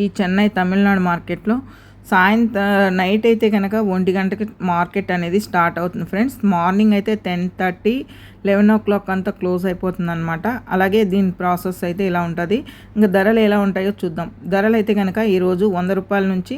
ఈ చెన్నై తమిళనాడు మార్కెట్లో సాయంత్రం నైట్ అయితే కనుక ఒంటి గంటకి మార్కెట్ అనేది స్టార్ట్ అవుతుంది ఫ్రెండ్స్. మార్నింగ్ అయితే ten thirty eleven o'clock అంతా క్లోజ్ అయిపోతుంది అనమాట అలాగే దీని ప్రాసెస్ అయితే ఇలా ఉంటుంది ఇంకా ధరలు ఎలా ఉంటాయో చూద్దాం. ధరలు అయితే కనుక ఈరోజు వంద రూపాయల నుంచి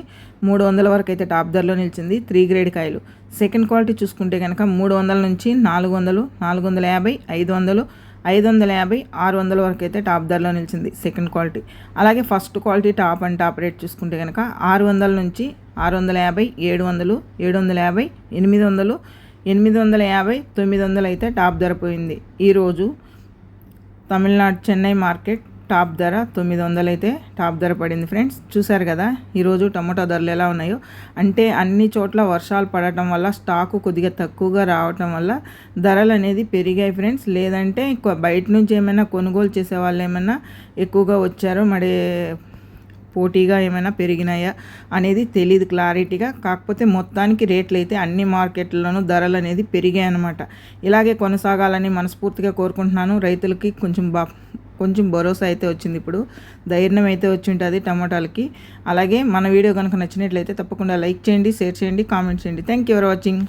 మూడు వందల వరకు అయితే టాప్ ధరలో నిలిచింది త్రీ గ్రేడ్ కాయలు. సెకండ్ క్వాలిటీ చూసుకుంటే కనుక మూడు వందల నుంచి నాలుగు వందలు నాలుగు వందల యాభై ఐదు వందలు ఐదు వందల యాభై ఆరు వందల వరకు అయితే టాప్ ధరలో నిలిచింది సెకండ్ క్వాలిటీ. అలాగే first quality top and top rate చూసుకుంటే కనుక ఆరు వందల నుంచి ఆరు వందల యాభై ఏడు వందలు ఏడు వందల యాభై ఎనిమిది వందలు ఎనిమిది వందల యాభై తొమ్మిది వందలు అయితే టాప్ ధర పోయింది. ఈరోజు తమిళనాడు చెన్నై మార్కెట్ టాప్ ధర తొమ్మిది వందలు అయితే టాప్ ధర పడింది ఫ్రెండ్స్. చూసారు కదా ఈరోజు టమాటో ధరలు ఎలా ఉన్నాయో. అంటే అన్ని చోట్ల వర్షాలు పడటం వల్ల స్టాకు కొద్దిగా తక్కువగా రావటం వల్ల ధరలు అనేది పెరిగాయి ఫ్రెండ్స్. లేదంటే బయట నుంచి ఏమైనా కొనుగోలు చేసే వాళ్ళు ఏమైనా ఎక్కువగా వచ్చారో మరి పోటీగా ఏమైనా పెరిగినాయా అనేది తెలియదు క్లారిటీగా. కాకపోతే మొత్తానికి రేట్లు అయితే అన్ని మార్కెట్లలోనూ ధరలు అనేది పెరిగాయి అనమాట ఇలాగే కొనసాగాలని మనస్ఫూర్తిగా కోరుకుంటున్నాను. రైతులకి కొంచెం బా కొంచెం భరోసా అయితే వచ్చింది ఇప్పుడు. ధైర్యం అయితే వచ్చి ఉంటుంది టమాటాలకి. అలాగే మన వీడియో కనుక నచ్చినట్లయితే తప్పకుండా లైక్ చేయండి షేర్ చేయండి కామెంట్ చేయండి. Thank you for watching